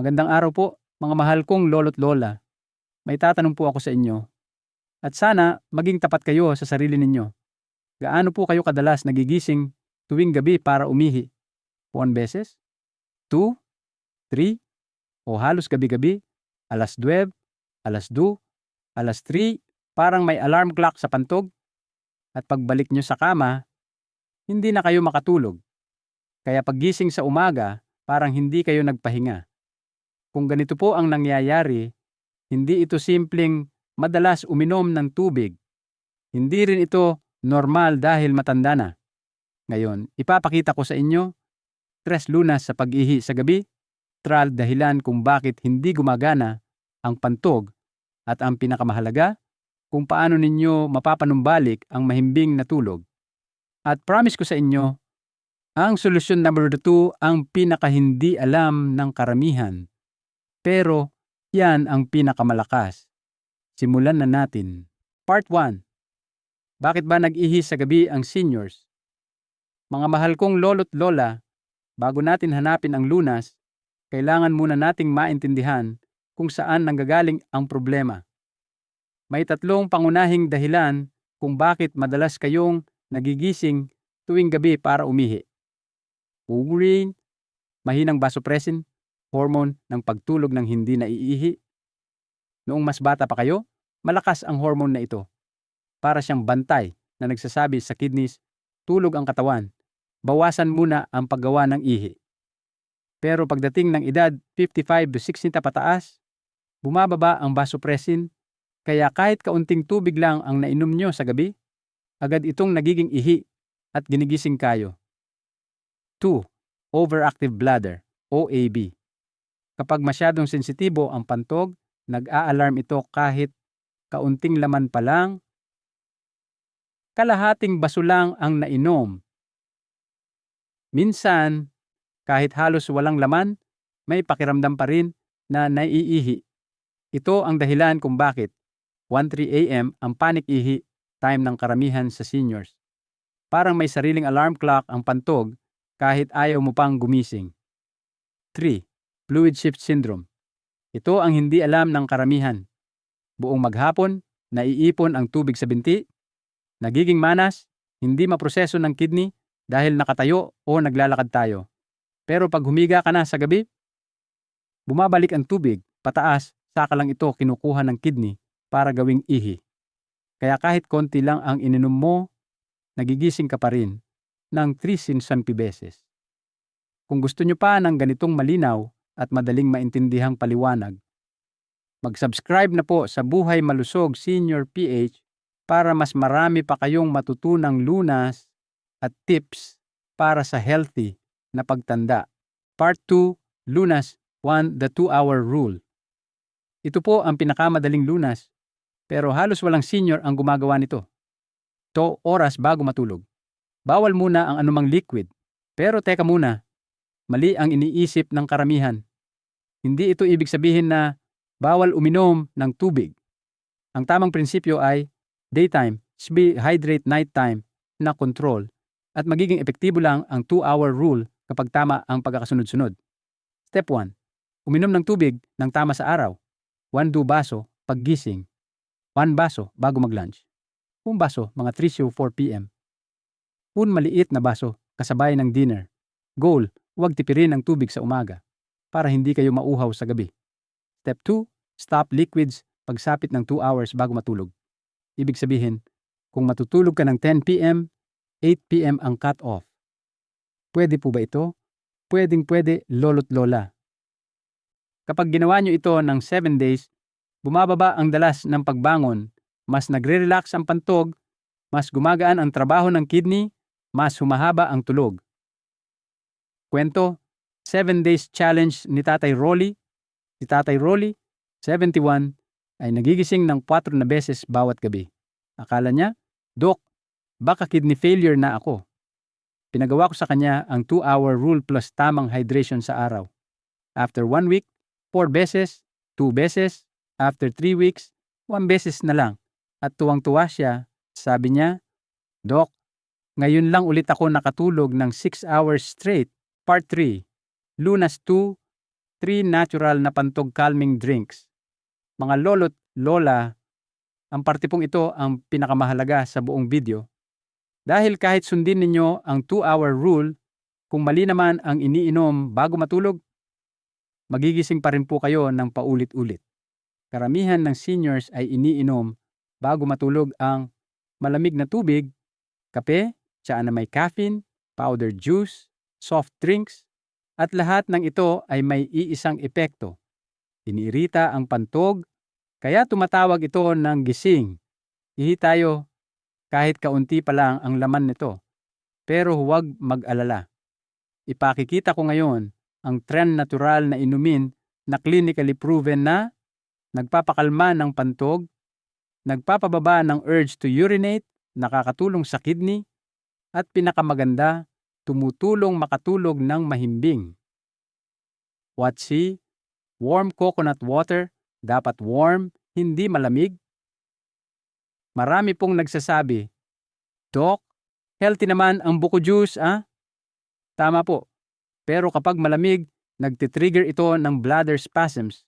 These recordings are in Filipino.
Magandang araw po, mga mahal kong lolo't lola. May tatanong po ako sa inyo. At sana maging tapat kayo sa sarili ninyo. Gaano po kayo kadalas nagigising tuwing gabi para umihi? One beses? Two? Three? O halos gabi-gabi? Alas 12? Alas 2? Alas 3? Parang may alarm clock sa pantog? At pagbalik nyo sa kama, hindi na kayo makatulog. Kaya paggising sa umaga, parang hindi kayo nagpahinga. Kung ganito po ang nangyayari, hindi ito simpleng madalas uminom ng tubig. Hindi rin ito normal dahil matanda na. Ngayon, ipapakita ko sa inyo, tres lunas sa pag-ihi sa gabi, tral dahilan kung bakit hindi gumagana ang pantog at ang pinakamahalaga, kung paano ninyo mapapanumbalik ang mahimbing na tulog. At promise ko sa inyo, ang solusyon number 2 ang pinakahindi alam ng karamihan. Pero yan ang pinakamalakas. Simulan na natin. Part 1. Bakit ba nag-ihi sa gabi ang seniors? Mga mahal kong lolo't lola, bago natin hanapin ang lunas, kailangan muna nating maintindihan kung saan nanggagaling ang problema. May tatlong pangunahing dahilan kung bakit madalas kayong nagigising tuwing gabi para umihi. Urin, mahinang vasopressin, hormone ng pagtulog ng hindi naiihi. Noong mas bata pa kayo, malakas ang hormone na ito. Para siyang bantay na nagsasabi sa kidneys, tulog ang katawan, bawasan muna ang paggawa ng ihi. Pero pagdating ng edad 55 to 60 pataas, bumababa ang vasopressin, kaya kahit kaunting tubig lang ang nainom nyo sa gabi, agad itong nagiging ihi at ginigising kayo. 2. Overactive bladder, OAB. Kapag masyadong sensitibo ang pantog, nag-a-alarm ito kahit kaunting laman pa lang, kalahating baso lang ang nainom. Minsan, kahit halos walang laman, may pakiramdam pa rin na naiihi. Ito ang dahilan kung bakit 1.3 a.m. ang panic ihi time ng karamihan sa seniors. Parang may sariling alarm clock ang pantog kahit ayaw mo pang gumising. 3 fluid shift syndrome. Ito ang hindi alam ng karamihan. Buong maghapon, naiipon ang tubig sa binti, nagiging manas, hindi maproseso ng kidney dahil nakatayo o naglalakad tayo. Pero pag humiga ka na sa gabi, bumabalik ang tubig, pataas, saka lang ito kinukuha ng kidney para gawing ihi. Kaya kahit konti lang ang ininom mo, nagigising ka pa rin ng 3 sinsanpi beses. Kung gusto nyo pa ng ganitong malinaw at madaling maintindihang paliwanag. Mag-subscribe na po sa Buhay Malusog Senior PH para mas marami pa kayong matutunang lunas at tips para sa healthy na pagtanda. Part 2, Lunas 1, The 2-Hour Rule. Ito po ang pinakamadaling lunas, pero halos walang senior ang gumagawa nito. To oras bago matulog. Bawal muna ang anumang liquid. Pero teka muna, mali ang iniisip ng karamihan. Hindi ito ibig sabihin na bawal uminom ng tubig. Ang tamang prinsipyo ay daytime, hydrate nighttime na control at magiging epektibo lang ang 2-hour rule kapag tama ang pagkakasunod-sunod. Step 1. Uminom ng tubig ng tama sa araw. 1 do baso paggising. 1 baso bago mag-lunch. 1 baso mga 3 to 4 p.m. 1 maliit na baso kasabay ng dinner. Goal, huwag tipirin ang tubig sa umaga para hindi kayo mauhaw sa gabi. Step 2, stop liquids pagsapit ng 2 hours bago matulog. Ibig sabihin, kung matutulog ka ng 10 p.m., 8 p.m. ang cut-off. Pwede po ba ito? Pwedeng pwede lolo't lola. Kapag ginawa nyo ito ng 7 days, bumababa ang dalas ng pagbangon, mas nagre-relax ang pantog, mas gumagaan ang trabaho ng kidney, mas humahaba ang tulog. Kwento, 7 days challenge ni Tatay Rolly. Si Tatay Rolly, 71, ay nagigising ng 4 na beses bawat gabi. Akala niya, Dok, baka kidney failure na ako. Pinagawa ko sa kanya ang 2-hour rule plus tamang hydration sa araw. After 1 week, 4 beses, 2 beses, after 3 weeks, 1 beses na lang. At tuwang-tuwa siya, sabi niya, Dok, ngayon lang ulit ako nakatulog ng 6 hours straight, part 3. Lunas 2, 3 natural na pantog calming drinks. Mga lolo't lola, ang parte pong ito ang pinakamahalaga sa buong video. Dahil kahit sundin ninyo ang 2-hour rule, kung mali naman ang iniinom bago matulog, magigising pa rin po kayo ng paulit-ulit. Karamihan ng seniors ay iniinom bago matulog ang malamig na tubig, kape, tsaa na may caffeine, powdered juice, soft drinks, at lahat ng ito ay may iisang epekto. Iniirita ang pantog, kaya tumatawag ito ng gising. Ihi tayo kahit kaunti pa lang ang laman nito. Pero huwag mag-alala. Ipakikita ko ngayon ang trend natural na inumin na clinically proven na nagpapakalma ng pantog, nagpapababa ng urge to urinate, nakakatulong sa kidney, at pinakamaganda, tumutulong makatulog ng mahimbing. What see? Warm coconut water, dapat warm, hindi malamig. Marami pong nagsasabi, Doc, healthy naman ang buko juice, ah? Tama po. Pero kapag malamig, nagtitrigger ito ng bladder spasms.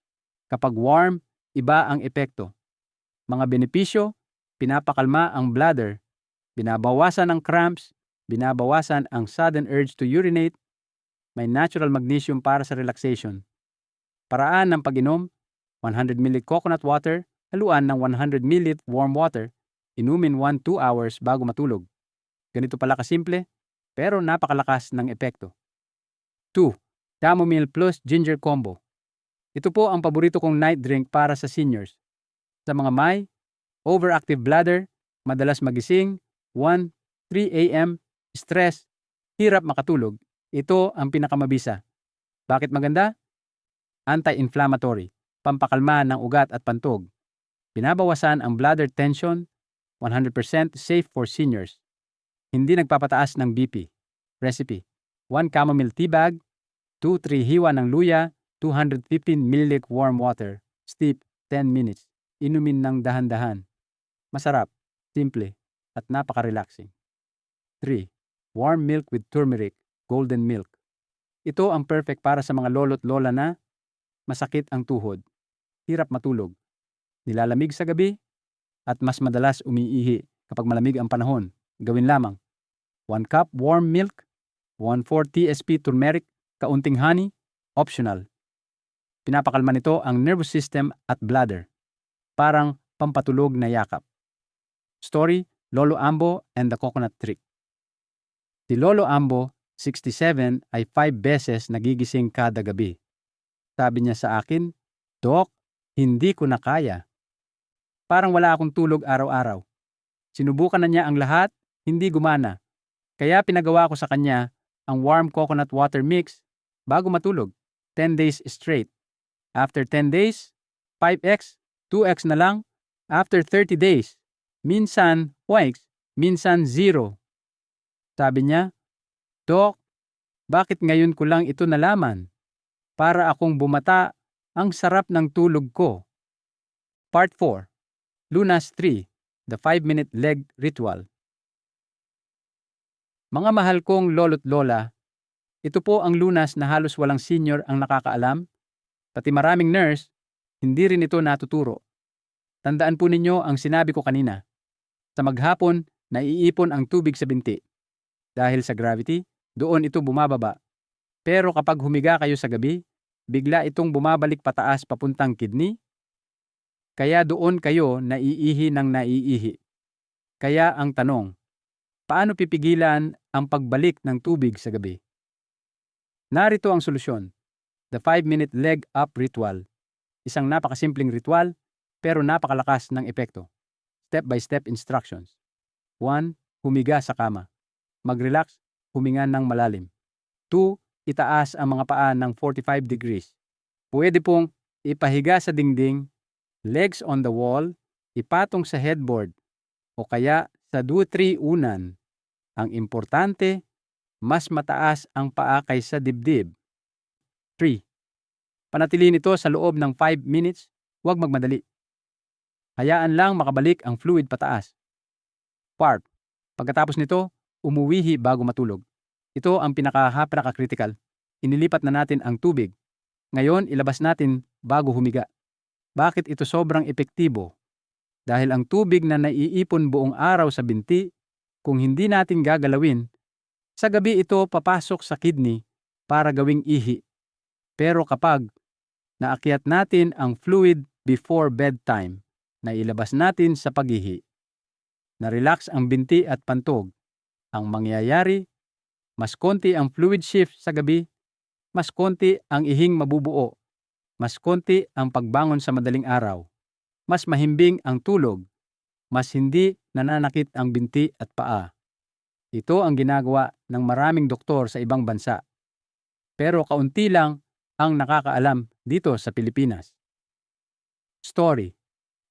Kapag warm, iba ang epekto. Mga benepisyo, pinapakalma ang bladder, binabawasan ang cramps, binabawasan ang sudden urge to urinate, may natural magnesium para sa relaxation. Paraan ng pag-inom, 100 ml coconut water, haluan ng 100 ml warm water, inumin 1-2 hours bago matulog. Ganito pala kasimple, pero napakalakas ng epekto. 2. Chamomile plus ginger combo. Ito po ang paborito kong night drink para sa seniors. Sa mga may overactive bladder, madalas magising, 1, 3 a.m., stress, hirap makatulog, ito ang pinakamabisa. Bakit maganda? Anti-inflammatory, pampakalma ng ugat at pantog. Binabawasan ang bladder tension, 100% safe for seniors. Hindi nagpapataas ng BP. Recipe. 1 chamomile tea bag, 2-3 hiwa ng luya, 215 ml warm water. Steep 10 minutes. Inumin ng dahan-dahan. Masarap, simple, at napaka-relaxing. 3. Warm milk with turmeric, golden milk. Ito ang perfect para sa mga lolo't lola na masakit ang tuhod, hirap matulog, nilalamig sa gabi, at mas madalas umiihi kapag malamig ang panahon. Gawin lamang. 1 cup warm milk, 1/4 TSP turmeric, kaunting honey, optional. Pinapakalma nito ang nervous system at bladder. Parang pampatulog na yakap. Story, Lolo Ambo and the Coconut Trick. Si Lolo Ambo, 67, ay 5 beses nagigising kada gabi. Sabi niya sa akin, Dok, hindi ko na kaya. Parang wala akong tulog araw-araw. Sinubukan na niya ang lahat, hindi gumana. Kaya pinagawa ko sa kanya ang warm coconut water mix bago matulog, 10 days straight. After 10 days, 5x, 2x na lang. After 30 days, minsan 1x, minsan 0. Sabi niya, Dok, bakit ngayon ko lang ito nalaman? Para akong bumata, ang sarap ng tulog ko. Part 4 Lunas 3 The 5-Minute Leg Ritual Mga mahal kong lolo't lola, ito po ang lunas na halos walang senior ang nakakaalam, pati maraming nurse, hindi rin ito natuturo. Tandaan po ninyo ang sinabi ko kanina. Sa maghapon, naiipon ang tubig sa binti. Dahil sa gravity, doon ito bumababa. Pero kapag humiga kayo sa gabi, bigla itong bumabalik pataas papuntang kidney. Kaya doon kayo naiihi ng naiihi. Kaya ang tanong, paano pipigilan ang pagbalik ng tubig sa gabi? Narito ang solusyon. The 5-minute leg up ritual. Isang napakasimpleng ritual pero napakalakas ng epekto. Step-by-step instructions. 1. Humiga sa kama. Mag-relax, huminga ng malalim. 2. Itaas ang mga paa ng 45 degrees. Pwede pong ipahiga sa dingding, legs on the wall, ipatong sa headboard, o kaya sa du-3 unan. Ang importante, mas mataas ang paa kaysa dibdib. 3. Panatilihin ito sa loob ng 5 minutes, huwag magmadali. Hayaan lang makabalik ang fluid pataas. 4. Pagkatapos nito, umuwihi bago matulog. Ito ang pinaka-pinaka-critical. Inilipat na natin ang tubig. Ngayon, ilabas natin bago humiga. Bakit ito sobrang epektibo? Dahil ang tubig na naiipon buong araw sa binti, kung hindi natin gagalawin, sa gabi ito papasok sa kidney para gawing ihi. Pero kapag naakyat natin ang fluid before bedtime, na ilabas natin sa paghihi, na-relax ang binti at pantog, ang mangyayari, mas konti ang fluid shift sa gabi, mas konti ang ihing mabubuo, mas konti ang pagbangon sa madaling araw, mas mahimbing ang tulog, mas hindi nananakit ang binti at paa. Ito ang ginagawa ng maraming doktor sa ibang bansa. Pero kaunti lang ang nakakaalam dito sa Pilipinas. Story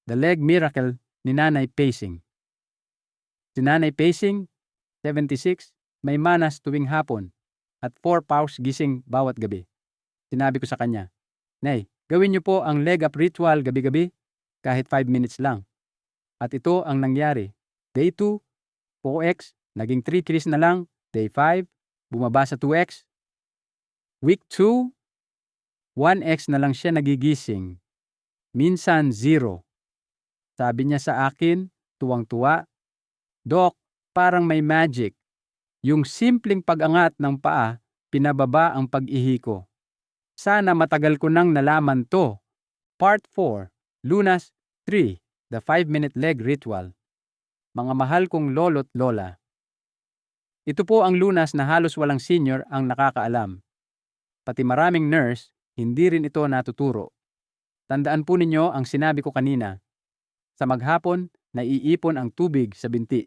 The Leg Miracle ni Nanay Pacing Si Nanay Pacing, 76, may manas tuwing hapon at 4 paus gising bawat gabi. Sinabi ko sa kanya, Nay, gawin niyo po ang leg up ritual gabi-gabi kahit 5 minutes lang. At ito ang nangyari. Day 2, 4x, naging 3 kilos na lang. Day 5, bumaba sa 2x. Week 2, 1x na lang siya nagigising. Minsan 0. Sabi niya sa akin, tuwang-tuwa, Dok, parang may magic. Yung simpleng pag-angat ng paa, pinababa ang pag-ihi ko. Sana matagal ko nang nalaman to. Part 4, Lunas 3, The 5-Minute Leg Ritual. Mga mahal kong lolo't lola. Ito po ang lunas na halos walang senior ang nakakaalam. Pati maraming nurse, hindi rin ito natuturo. Tandaan po ninyo ang sinabi ko kanina. Sa maghapon, naiipon ang tubig sa binti.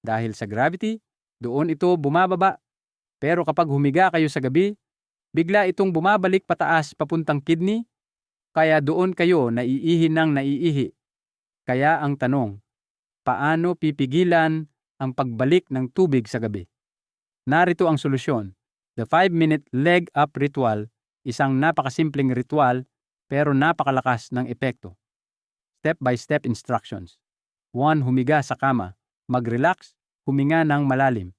Dahil sa gravity, doon ito bumababa. Pero kapag humiga kayo sa gabi, bigla itong bumabalik pataas papuntang kidney, kaya doon kayo naiihi ng naiihi. Kaya ang tanong, paano pipigilan ang pagbalik ng tubig sa gabi? Narito ang solusyon. The 5-minute leg up ritual, isang napakasimpleng ritual pero napakalakas ng epekto. Step-by-step instructions. 1. Humiga sa kama. Mag-relax, huminga ng malalim.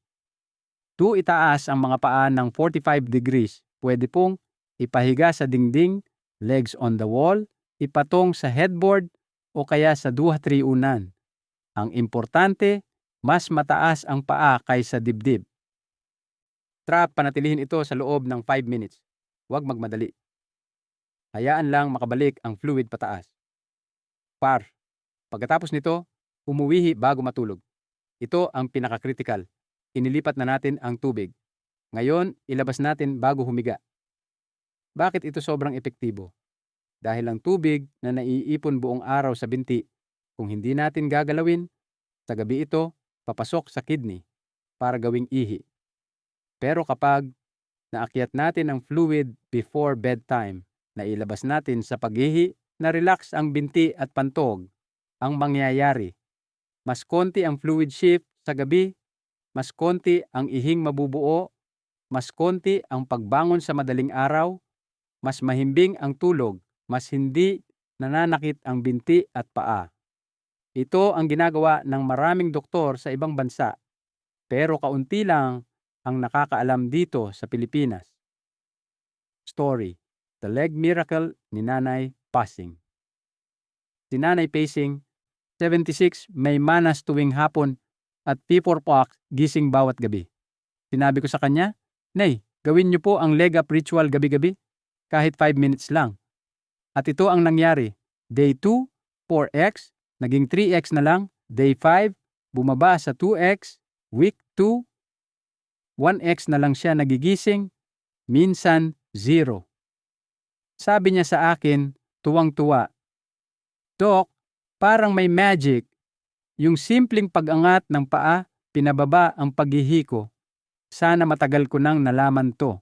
2. Itaas ang mga paa ng 45 degrees. Pwede pong ipahiga sa dingding, legs on the wall, ipatong sa headboard o kaya sa duha triunan. Ang importante, mas mataas ang paa kaysa dibdib. Trap panatilihin ito sa loob ng 5 minutes. Huwag magmadali. Hayaan lang makabalik ang fluid pataas. Par. Pagkatapos nito, umuwihi bago matulog. Ito ang pinaka-critical. Inilipat na natin ang tubig. Ngayon, ilabas natin bago humiga. Bakit ito sobrang epektibo? Dahil ang tubig na naiipon buong araw sa binti, kung hindi natin gagalawin, sa gabi ito, papasok sa kidney para gawing ihi. Pero kapag naakyat natin ang fluid before bedtime, na ilabas natin sa paghihi, na relax ang binti at pantog, ang mangyayari. Mas konti ang fluid shift sa gabi, mas konti ang ihing mabubuo, mas konti ang pagbangon sa madaling araw, mas mahimbing ang tulog, mas hindi nananakit ang binti at paa. Ito ang ginagawa ng maraming doktor sa ibang bansa, pero kaunti lang ang nakakaalam dito sa Pilipinas. Story The Leg Miracle ni Nanay Passing Si Nanay Pacing, 76, may manas tuwing hapon at P4 Pack gising bawat gabi. Sinabi ko sa kanya, Nay, gawin niyo po ang leg up ritual gabi-gabi, kahit 5 minutes lang. At ito ang nangyari. Day 2, 4x, naging 3x na lang. Day 5, bumaba sa 2x. Week 2, 1x na lang siya nagigising. Minsan, 0. Sabi niya sa akin, tuwang-tuwa, Dok, parang may magic. Yung simpleng pag-angat ng paa, pinababa ang paghihi ko. Sana matagal ko nang nalaman to.